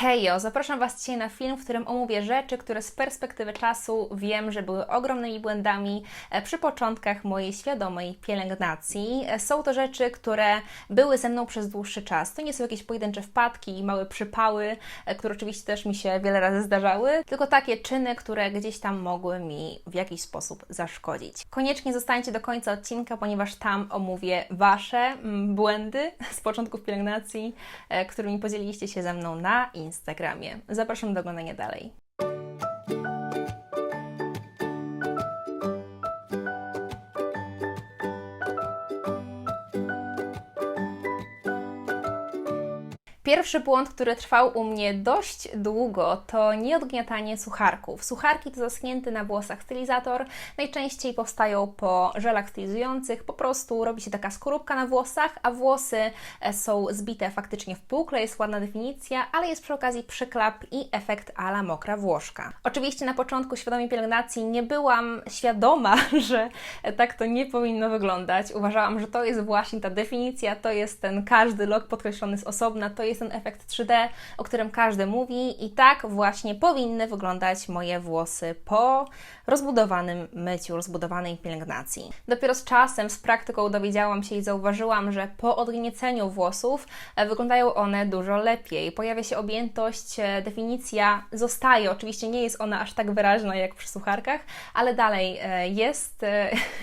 Hejo, zapraszam Was dzisiaj na film, w którym omówię rzeczy, które z perspektywy czasu wiem, że były ogromnymi błędami e, przy początkach mojej świadomej pielęgnacji. E, Są to rzeczy, które były ze mną przez dłuższy czas. To nie są jakieś pojedyncze wpadki i małe przypały, e, które oczywiście też mi się wiele razy zdarzały, tylko takie czyny, które gdzieś tam mogły mi w jakiś sposób zaszkodzić. Koniecznie zostańcie do końca odcinka, ponieważ tam omówię Wasze mm, błędy z początków pielęgnacji, którymi podzieliliście się ze mną na Instagramie. Zapraszam do oglądania dalej. Pierwszy błąd, który trwał u mnie dość długo, to nieodgniatanie sucharków. Sucharki to zaschnięty na włosach stylizator. Najczęściej powstają po żelach stylizujących. Po prostu robi się taka skorupka na włosach, a włosy e, są zbite faktycznie w pukle. Jest ładna definicja, ale jest przy okazji przyklap i efekt ala mokra włoszka. Oczywiście na początku świadomej pielęgnacji nie byłam świadoma, że tak to nie powinno wyglądać. Uważałam, że to jest właśnie ta definicja, to jest ten każdy lok podkreślony z osobna, to jest ten efekt 3D, o którym każdy mówi i tak właśnie powinny wyglądać moje włosy po rozbudowanym myciu, rozbudowanej pielęgnacji. Dopiero z czasem, z praktyką dowiedziałam się i zauważyłam, że po odgnieceniu włosów e, wyglądają one dużo lepiej. Pojawia się objętość, e, definicja zostaje. Oczywiście nie jest ona aż tak wyraźna jak przy sucharkach, ale dalej e, jest,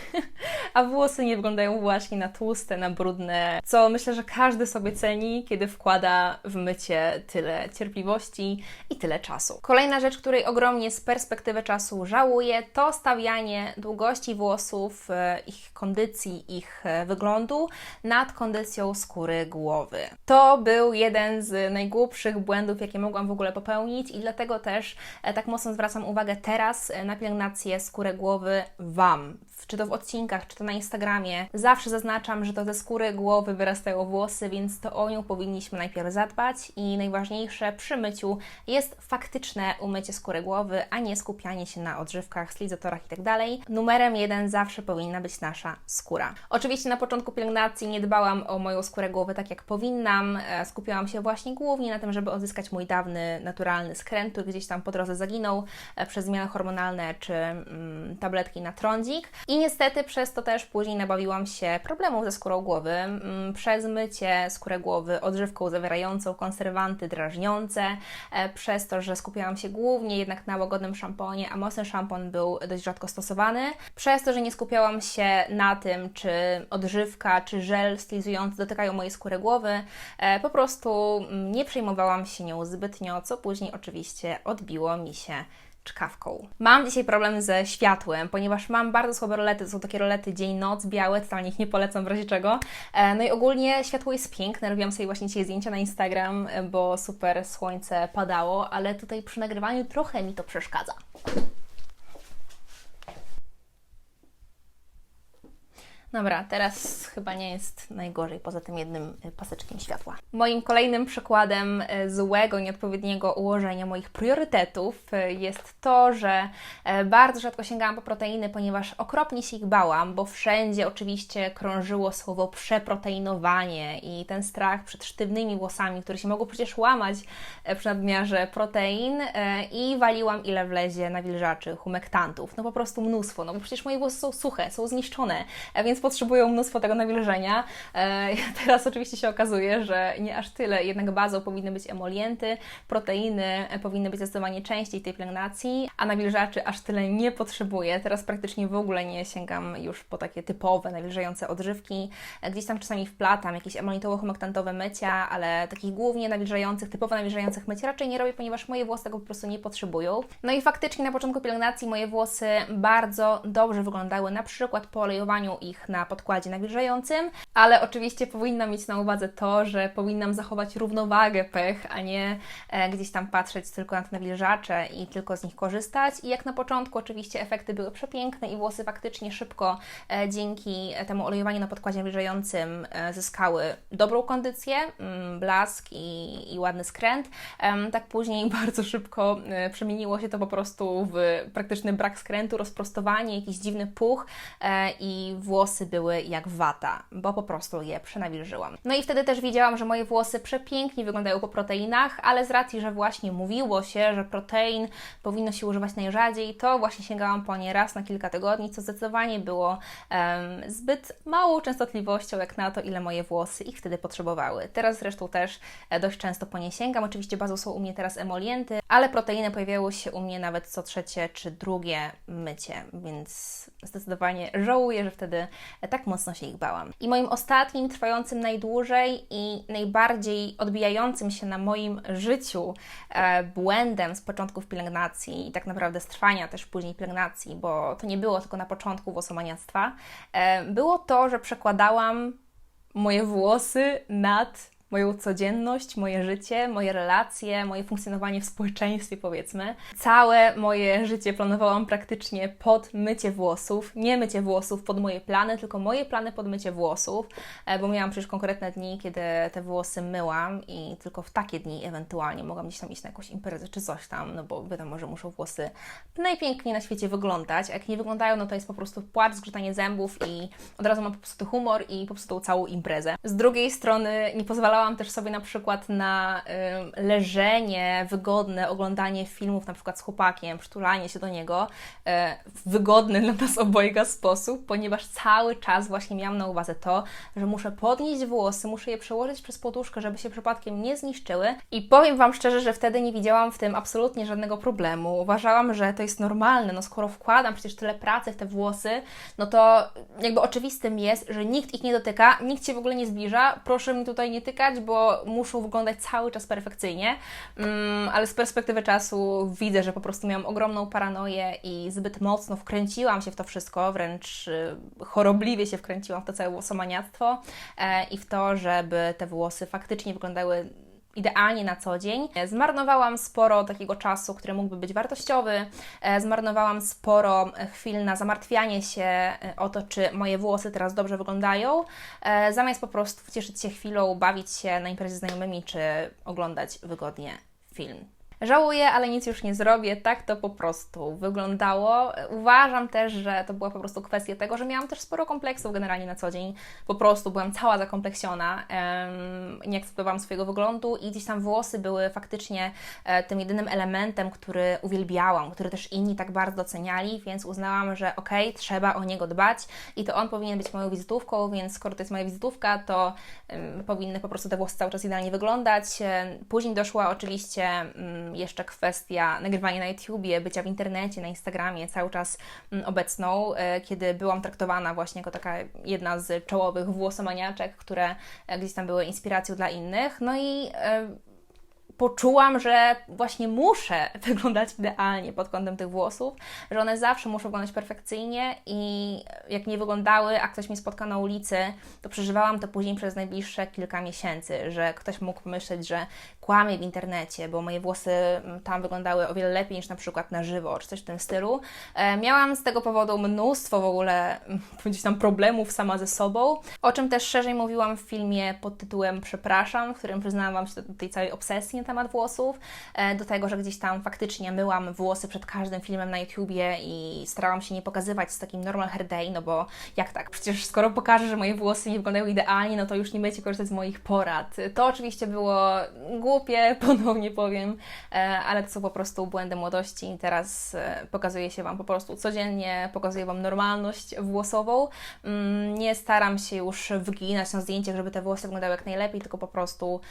a włosy nie wyglądają właśnie na tłuste, na brudne, co myślę, że każdy sobie ceni, kiedy wkłada w mycie tyle cierpliwości i tyle czasu. Kolejna rzecz, której ogromnie z perspektywy czasu żałuję, to stawianie długości włosów, e, ich kondycji, ich e, wyglądu nad kondycją skóry głowy. To był jeden z najgłupszych błędów, jakie mogłam w ogóle popełnić i dlatego też e, tak mocno zwracam uwagę teraz na pielęgnację skóry głowy Wam. Czy to w odcinkach, czy to na Instagramie. Zawsze zaznaczam, że to ze skóry głowy wyrastają włosy, więc to o nią powinniśmy najpierw zadbać i najważniejsze przy myciu jest faktyczne umycie skóry głowy, a nie skupianie się na odżywkach, stylizatorach itd. Numerem jeden zawsze powinna być nasza skóra. Oczywiście na początku pielęgnacji nie dbałam o moją skórę głowy tak jak powinnam. E, Skupiałam się właśnie głównie na tym, żeby odzyskać mój dawny, naturalny skręt, który gdzieś tam po drodze zaginął e, przez zmiany hormonalne czy mm, tabletki na trądzik. I niestety przez to też później nabawiłam się problemów ze skórą głowy. Mm, Przez mycie skóry głowy odżywką zawierającą konserwanty drażniące, e, przez to, że skupiałam się głównie jednak na łagodnym szamponie, a mocny szampon był dość rzadko stosowany, przez to, że nie skupiałam się na tym, czy odżywka, czy żel stylizujący dotykają mojej skóry głowy, e, po prostu mm, nie przejmowałam się nią zbytnio, co później oczywiście odbiło mi się czkawką. Mam dzisiaj problem ze światłem, ponieważ mam bardzo słabe rolety. To są takie rolety dzień-noc, białe, totalnie ich nie polecam w razie czego. E, No i ogólnie światło jest piękne. Robiłam sobie właśnie dzisiaj zdjęcia na Instagram, e, bo super słońce padało, ale tutaj przy nagrywaniu trochę mi to przeszkadza. Dobra, teraz chyba nie jest najgorzej poza tym jednym y, paseczkiem światła. Moim kolejnym przykładem y, złego, nieodpowiedniego ułożenia moich priorytetów y, jest to, że e, bardzo rzadko sięgałam po proteiny, ponieważ okropnie się ich bałam, bo wszędzie oczywiście krążyło słowo przeproteinowanie i ten strach przed sztywnymi włosami, które się mogą przecież łamać e, przy nadmiarze protein e, i waliłam ile wlezie nawilżaczy, humektantów. No po prostu mnóstwo, no bo przecież moje włosy są suche, są zniszczone, więc potrzebują mnóstwo tego nawilżenia. E, Teraz oczywiście się okazuje, że nie aż tyle, jednak bazą powinny być emolienty, proteiny e, powinny być zdecydowanie częściej tej pielęgnacji, a nawilżaczy aż tyle nie potrzebuję. Teraz praktycznie w ogóle nie sięgam już po takie typowe, nawilżające odżywki. E, Gdzieś tam czasami wplatam jakieś emolitowo-humektantowe mycia, ale takich głównie nawilżających, typowo nawilżających myć raczej nie robię, ponieważ moje włosy tego po prostu nie potrzebują. No i faktycznie na początku pielęgnacji moje włosy bardzo dobrze wyglądały, na przykład po olejowaniu ich na podkładzie nawilżającym, ale oczywiście powinna mieć na uwadze to, że powinnam zachować równowagę pech, a nie e, gdzieś tam patrzeć tylko na te nawilżacze i tylko z nich korzystać. I jak na początku oczywiście efekty były przepiękne i włosy faktycznie szybko e, dzięki temu olejowaniu na podkładzie nawilżającym e, zyskały dobrą kondycję, mm, blask i, i ładny skręt. Tak później bardzo szybko przemieniło się to po prostu w praktyczny brak skrętu, rozprostowanie, jakiś dziwny puch i włosy były jak wata, bo po prostu je przynawilżyłam. No i wtedy też wiedziałam, że moje włosy przepięknie wyglądają po proteinach, ale z racji, że właśnie mówiło się, że protein powinno się używać najrzadziej, to właśnie sięgałam po nie raz na kilka tygodni, co zdecydowanie było um, zbyt małą częstotliwością jak na to, ile moje włosy ich wtedy potrzebowały. Teraz zresztą też e, dość często po nie sięgam. Oczywiście bazą są u mnie teraz emolienty, ale proteiny pojawiały się u mnie nawet co trzecie czy drugie mycie, więc zdecydowanie żałuję, że wtedy tak mocno się ich bałam. I moim ostatnim, trwającym najdłużej i najbardziej odbijającym się na moim życiu e, błędem z początków pielęgnacji i tak naprawdę z trwania też później pielęgnacji, bo to nie było tylko na początku włosomaniactwa, e, było to, że przekładałam moje włosy nad moją codzienność, moje życie, moje relacje, moje funkcjonowanie w społeczeństwie, powiedzmy. Całe moje życie planowałam praktycznie pod mycie włosów. Nie mycie włosów pod moje plany, tylko moje plany pod mycie włosów, e, bo miałam przecież konkretne dni, kiedy te włosy myłam i tylko w takie dni ewentualnie mogłam gdzieś tam iść na jakąś imprezę czy coś tam, no bo wiadomo, że muszą włosy najpiękniej na świecie wyglądać. A jak nie wyglądają, no to jest po prostu płacz, zgrzytanie zębów i od razu mam po prostu humor i po prostu całą imprezę. Z drugiej strony nie pozwalałam pozwalałam też sobie na przykład na y, leżenie wygodne, oglądanie filmów na przykład z chłopakiem, przytulanie się do niego y, w wygodny dla nas obojga sposób, ponieważ cały czas właśnie miałam na uwadze to, że muszę podnieść włosy, muszę je przełożyć przez poduszkę, żeby się przypadkiem nie zniszczyły. I powiem Wam szczerze, że wtedy nie widziałam w tym absolutnie żadnego problemu. Uważałam, że to jest normalne, no skoro wkładam przecież tyle pracy w te włosy, no to jakby oczywistym jest, że nikt ich nie dotyka, nikt się w ogóle nie zbliża, proszę mi tutaj nie tykać, bo muszą wyglądać cały czas perfekcyjnie, mm, ale z perspektywy czasu widzę, że po prostu miałam ogromną paranoję i zbyt mocno wkręciłam się w to wszystko, wręcz y, chorobliwie się wkręciłam w to całe włosomaniactwo e, i w to, żeby te włosy faktycznie wyglądały idealnie na co dzień. Zmarnowałam sporo takiego czasu, który mógłby być wartościowy. E, zmarnowałam sporo chwil na zamartwianie się e, o to, czy moje włosy teraz dobrze wyglądają, e, zamiast po prostu cieszyć się chwilą, bawić się na imprezie z znajomymi, czy oglądać wygodnie film. Żałuję, ale nic już nie zrobię. Tak to po prostu wyglądało. Uważam też, że to była po prostu kwestia tego, że miałam też sporo kompleksów generalnie na co dzień. Po prostu byłam cała zakompleksiona, nie akceptowałam swojego wyglądu i gdzieś tam włosy były faktycznie e, tym jedynym elementem, który uwielbiałam, który też inni tak bardzo doceniali, więc uznałam, że okej, okay, trzeba o niego dbać i to on powinien być moją wizytówką, więc skoro to jest moja wizytówka, to powinny po prostu te włosy cały czas idealnie wyglądać. Później doszła oczywiście jeszcze kwestia nagrywania na YouTubie, bycia w internecie, na Instagramie, cały czas mm, obecną, e, kiedy byłam traktowana właśnie jako taka jedna z czołowych włosomaniaczek, które e, gdzieś tam były inspiracją dla innych. No i poczułam, że właśnie muszę wyglądać idealnie pod kątem tych włosów, że one zawsze muszą wyglądać perfekcyjnie i jak nie wyglądały, a ktoś mnie spotkał na ulicy, to przeżywałam to później przez najbliższe kilka miesięcy, że ktoś mógł pomyśleć, że kłamie w internecie, bo moje włosy mm, tam wyglądały o wiele lepiej niż na przykład na żywo, czy coś w tym stylu. E, miałam z tego powodu mnóstwo w ogóle mm, gdzieś tam problemów sama ze sobą, o czym też szerzej mówiłam w filmie pod tytułem Przepraszam, w którym przyznałam się do tej całej obsesji temat włosów, e, do tego, że gdzieś tam faktycznie myłam włosy przed każdym filmem na YouTubie i starałam się nie pokazywać z takim normal hair day, no bo jak tak? Przecież skoro pokażę, że moje włosy nie wyglądają idealnie, no to już nie będziecie korzystać z moich porad. To oczywiście było głupie, ponownie powiem, e, ale to są po prostu błędy młodości. Teraz e, pokazuję się Wam po prostu codziennie, pokazuję Wam normalność włosową. Mm, nie staram się już wyginać na zdjęciach, żeby te włosy wyglądały jak najlepiej, tylko po prostu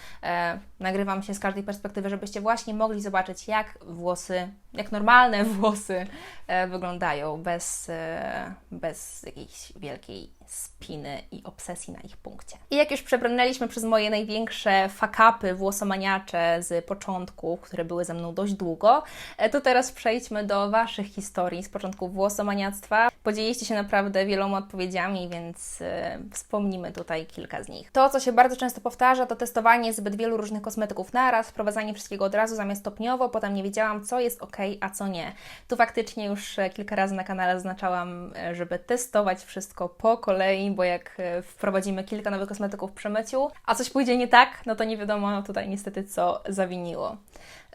nagrywam się z każdej perspektywy, żebyście właśnie mogli zobaczyć, jak włosy, jak normalne włosy e, wyglądają bez, e, bez jakiejś wielkiej spiny i obsesji na ich punkcie. I jak już przebrnęliśmy przez moje największe fakapy włosomaniacze z początku, które były ze mną dość długo, e, to teraz przejdźmy do Waszych historii z początku włosomaniactwa. Podzieliście się naprawdę wieloma odpowiedziami, więc e, wspomnimy tutaj kilka z nich. To, co się bardzo często powtarza, to testowanie zbyt wielu różnych kosmetyków naraz, wprowadzanie wszystkiego od razu zamiast stopniowo, potem nie wiedziałam, co jest ok, a co nie. Tu faktycznie już e, kilka razy na kanale zaznaczałam, żeby testować wszystko po kolei, kolei, bo jak e, wprowadzimy kilka nowych kosmetyków w przemyciu, a coś pójdzie nie tak, no to nie wiadomo tutaj niestety co zawiniło.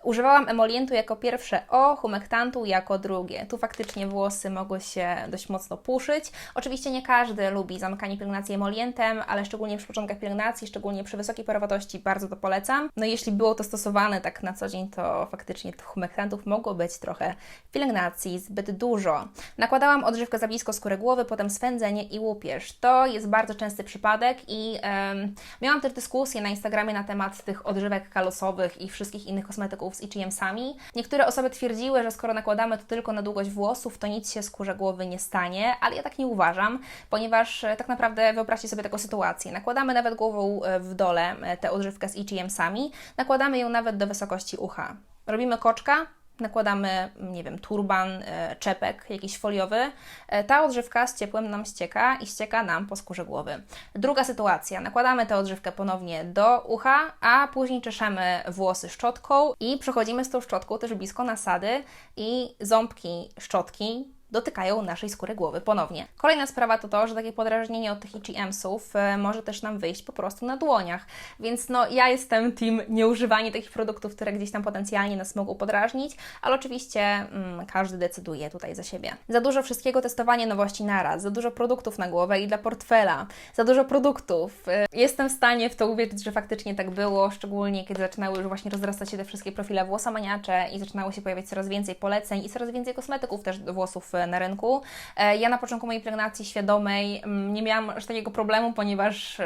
Używałam emolientu jako pierwsze O, humektantu jako drugie. Tu faktycznie włosy mogły się dość mocno puszyć. Oczywiście nie każdy lubi zamykanie pielęgnacji emolientem, ale szczególnie przy początkach pielęgnacji, szczególnie przy wysokiej parowatości bardzo to polecam. No i jeśli było to stosowane tak na co dzień, to faktycznie tych humektantów mogło być trochę w pielęgnacji zbyt dużo. Nakładałam odżywkę za blisko skóry głowy, potem swędzenie i łupież. To jest bardzo częsty przypadek i um, miałam też dyskusję na Instagramie na temat tych odżywek kalosowych i wszystkich innych kosmetyków z IGM-sami. Niektóre osoby twierdziły, że skoro nakładamy to tylko na długość włosów, to nic się skórze głowy nie stanie, ale ja tak nie uważam, ponieważ e, tak naprawdę wyobraźcie sobie taką sytuację. Nakładamy nawet głową e, w dole e, tę odżywkę z IGM-sami, nakładamy ją nawet do wysokości ucha. Robimy koczka, nakładamy, nie wiem, turban, e, czepek jakiś foliowy, e, ta odżywka z ciepłem nam ścieka i ścieka nam po skórze głowy. Druga sytuacja, nakładamy tę odżywkę ponownie do ucha, a później czeszemy włosy szczotką i przechodzimy z tą szczotką też blisko nasady i ząbki szczotki dotykają naszej skóry głowy ponownie. Kolejna sprawa to to, że takie podrażnienie od tych IGM-sów e, może też nam wyjść po prostu na dłoniach. Więc no, ja jestem team nieużywanie takich produktów, które gdzieś tam potencjalnie nas mogą podrażnić, ale oczywiście mm, każdy decyduje tutaj za siebie. Za dużo wszystkiego, testowanie nowości naraz, za dużo produktów na głowę i dla portfela, za dużo produktów. E, jestem w stanie w to uwierzyć, że faktycznie tak było, szczególnie kiedy zaczynały już właśnie rozrastać się te wszystkie profile włosomaniacze i zaczynało się pojawiać coraz więcej poleceń i coraz więcej kosmetyków też do włosów na rynku. E, ja na początku mojej pielęgnacji świadomej mm, nie miałam aż takiego problemu, ponieważ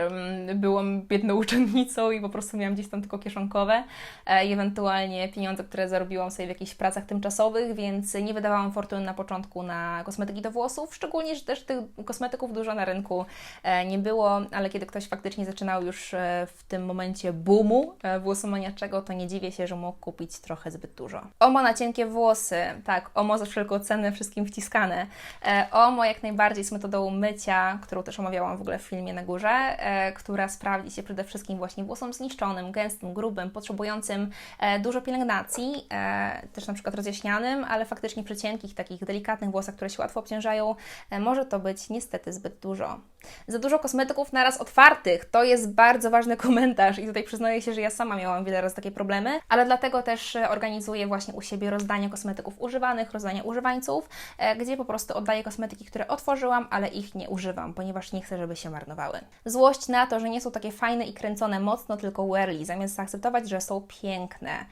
byłam biedną uczennicą i po prostu miałam gdzieś tam tylko kieszonkowe e, i ewentualnie pieniądze, które zarobiłam sobie w jakichś pracach tymczasowych, więc nie wydawałam fortuny na początku na kosmetyki do włosów, szczególnie, że też tych kosmetyków dużo na rynku e, nie było, ale kiedy ktoś faktycznie zaczynał już w tym momencie boomu włosomaniaczego, to nie dziwię się, że mógł kupić trochę zbyt dużo. Omo na cienkie włosy, tak, omo za wszelką cenę wszystkim wciskane. Omo jak najbardziej z metodą mycia, którą też omawiałam w ogóle w filmie na górze, e, która sprawdzi się przede wszystkim właśnie włosom zniszczonym, gęstym, grubym, potrzebującym e, dużo pielęgnacji, e, też na przykład rozjaśnianym, ale faktycznie przy cienkich, takich delikatnych włosach, które się łatwo obciążają, może to być niestety zbyt dużo. Za dużo kosmetyków naraz otwartych, to jest bardzo ważny komentarz i tutaj przyznaję się, że ja sama miałam wiele razy takie problemy, ale dlatego też organizuję właśnie u siebie rozdanie kosmetyków używanych, rozdanie używańców, gdzie po prostu oddaję kosmetyki, które otworzyłam, ale ich nie używam, ponieważ nie chcę, żeby się marnowały. Złość na to, że nie są takie fajne i kręcone mocno, tylko whirly, zamiast zaakceptować, że są piękne.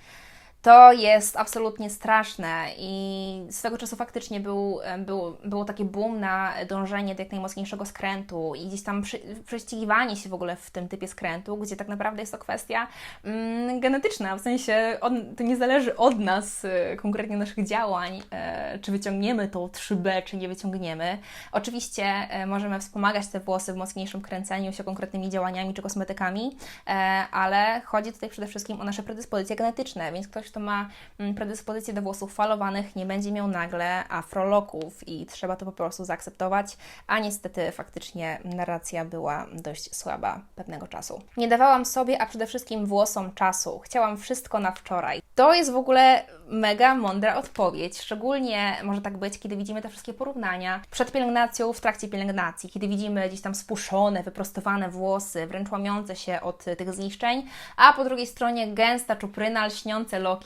To jest absolutnie straszne i swego czasu faktycznie był, był, było takie boom na dążenie do jak najmocniejszego skrętu i gdzieś tam przy, prześcigiwanie się w ogóle w tym typie skrętu, gdzie tak naprawdę jest to kwestia mm, genetyczna, w sensie on, to nie zależy od nas, y, konkretnie naszych działań, e, czy wyciągniemy tą 3B, czy nie wyciągniemy. Oczywiście e, możemy wspomagać te włosy w mocniejszym kręceniu się konkretnymi działaniami czy kosmetykami, e, ale chodzi tutaj przede wszystkim o nasze predyspozycje genetyczne, więc ktoś, kto ma mm, predyspozycję do włosów falowanych, nie będzie miał nagle afroloków i trzeba to po prostu zaakceptować, a niestety faktycznie narracja była dość słaba pewnego czasu. Nie dawałam sobie, a przede wszystkim włosom czasu. Chciałam wszystko na wczoraj. To jest w ogóle mega mądra odpowiedź, szczególnie może tak być, kiedy widzimy te wszystkie porównania przed pielęgnacją, w trakcie pielęgnacji, kiedy widzimy gdzieś tam spuszczone, wyprostowane włosy, wręcz łamiące się od tych zniszczeń, a po drugiej stronie gęsta czupryna, lśniące loki.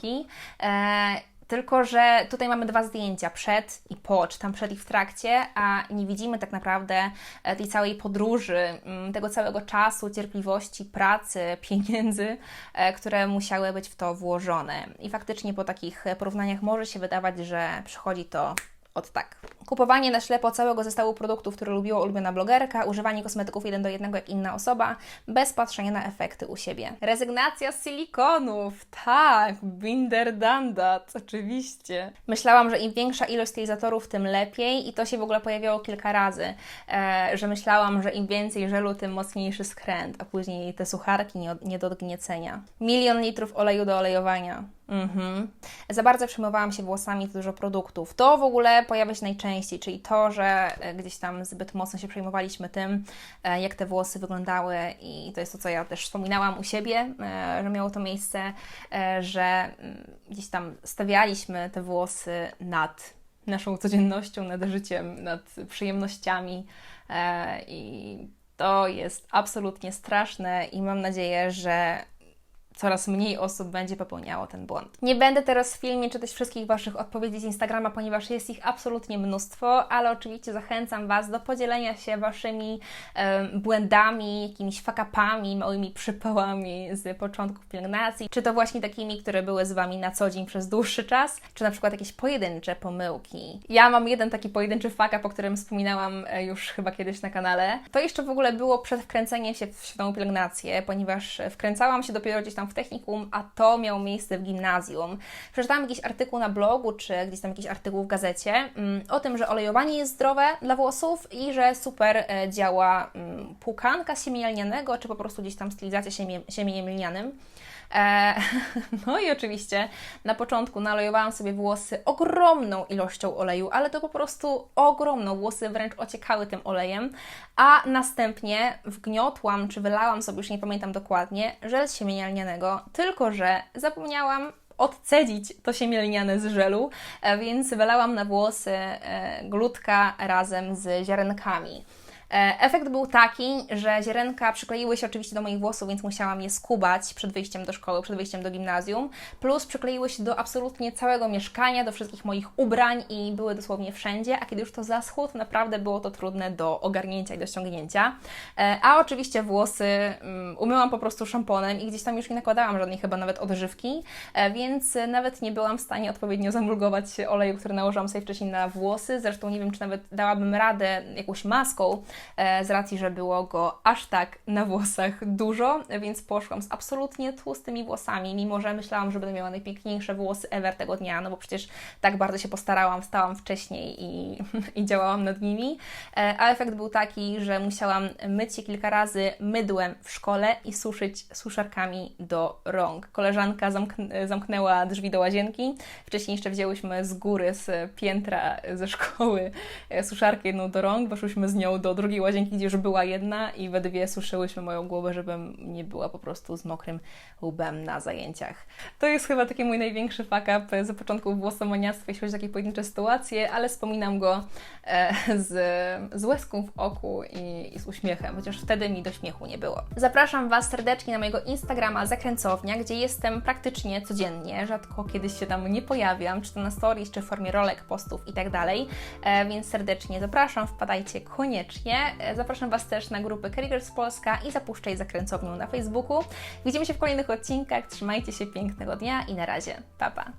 E, tylko, że tutaj mamy dwa zdjęcia, przed i po, czy tam przed i w trakcie, a nie widzimy tak naprawdę e, tej całej podróży, mm, tego całego czasu, cierpliwości, pracy, pieniędzy, e, które musiały być w to włożone. I faktycznie po takich porównaniach może się wydawać, że przychodzi to od tak. Kupowanie na ślepo całego zestawu produktów, które lubiła ulubiona blogerka, używanie kosmetyków jeden do jednego jak inna osoba, bez patrzenia na efekty u siebie. Rezygnacja z silikonów, tak, binder dandat, oczywiście. Myślałam, że im większa ilość stylizatorów, tym lepiej i to się w ogóle pojawiało kilka razy, e, że myślałam, że im więcej żelu, tym mocniejszy skręt, a później te sucharki nie, nie do odgniecenia. Milion litrów oleju do olejowania. Mhm. Za bardzo przejmowałam się włosami, to dużo produktów. To w ogóle pojawia się najczęściej, czyli to, że e, gdzieś tam zbyt mocno się przejmowaliśmy tym, e, jak te włosy wyglądały i to jest to, co ja też wspominałam u siebie, e, że miało to miejsce, że mm, gdzieś tam stawialiśmy te włosy nad naszą codziennością, nad życiem, nad przyjemnościami i to jest absolutnie straszne i mam nadzieję, że coraz mniej osób będzie popełniało ten błąd. Nie będę teraz w filmie czytać wszystkich Waszych odpowiedzi z Instagrama, ponieważ jest ich absolutnie mnóstwo, ale oczywiście zachęcam Was do podzielenia się Waszymi błędami, jakimiś fakapami, małymi przypałami z początków pielęgnacji, czy to właśnie takimi, które były z Wami na co dzień przez dłuższy czas, czy na przykład jakieś pojedyncze pomyłki. Ja mam jeden taki pojedynczy fakap, o którym wspominałam e, już chyba kiedyś na kanale. To jeszcze w ogóle było przed wkręceniem się w świadomą pielęgnację, ponieważ wkręcałam się dopiero gdzieś tam w technikum, a to miało miejsce w gimnazjum. Przeczytałam jakiś artykuł na blogu, czy gdzieś tam jakiś artykuł w gazecie mm, o tym, że olejowanie jest zdrowe dla włosów i że super e, działa mm, płukanka siemienia lnianego, czy po prostu gdzieś tam stylizacja siemie, siemieniem lnianym. E, no i oczywiście na początku nalejowałam sobie włosy ogromną ilością oleju, ale to po prostu ogromną. Włosy wręcz ociekały tym olejem, a następnie wgniotłam, czy wylałam sobie, już nie pamiętam dokładnie, żel z tylko że zapomniałam odcedzić to siemię z żelu, e, więc wylałam na włosy e, glutka razem z ziarenkami. E, Efekt był taki, że ziarenka przykleiły się oczywiście do moich włosów, więc musiałam je skubać przed wyjściem do szkoły, przed wyjściem do gimnazjum. Plus przykleiły się do absolutnie całego mieszkania, do wszystkich moich ubrań i były dosłownie wszędzie. A kiedy już to zaschło, to naprawdę było to trudne do ogarnięcia i do ściągnięcia. E, A oczywiście włosy mm, umyłam po prostu szamponem i gdzieś tam już nie nakładałam żadnej chyba nawet odżywki, e, więc nawet nie byłam w stanie odpowiednio zamulgować oleju, który nałożyłam sobie wcześniej na włosy. Zresztą nie wiem, czy nawet dałabym radę jakąś maską, z racji, że było go aż tak na włosach dużo, więc poszłam z absolutnie tłustymi włosami, mimo że myślałam, że będę miała najpiękniejsze włosy ever tego dnia, no bo przecież tak bardzo się postarałam, wstałam wcześniej i, i działałam nad nimi, E, a efekt był taki, że musiałam myć się kilka razy mydłem w szkole i suszyć suszarkami do rąk. Koleżanka zamkn- zamknęła drzwi do łazienki, wcześniej jeszcze wzięłyśmy z góry, z piętra ze szkoły e, suszarkę jedną do rąk, weszłyśmy z nią do drugiej łazienki, gdzie już była jedna i we dwie suszyłyśmy moją głowę, żebym nie była po prostu z mokrym łbem na zajęciach. To jest chyba taki mój największy fuck up za początku włosomaniactwa, jeśli chodzi o takie pojedyncze sytuacje, ale wspominam go e, z, z łezką w oku i, i z uśmiechem, chociaż wtedy mi do śmiechu nie było. Zapraszam Was serdecznie na mojego Instagrama Zakręcownia, gdzie jestem praktycznie codziennie, rzadko kiedyś się tam nie pojawiam, czy to na stories, czy w formie rolek, postów i tak e, więc serdecznie zapraszam, wpadajcie koniecznie. E, Zapraszam Was też na grupę Caregers Polska i Zapuszczaj Zakręcownią na Facebooku. Widzimy się w kolejnych odcinkach, trzymajcie się, pięknego dnia i na razie, pa pa!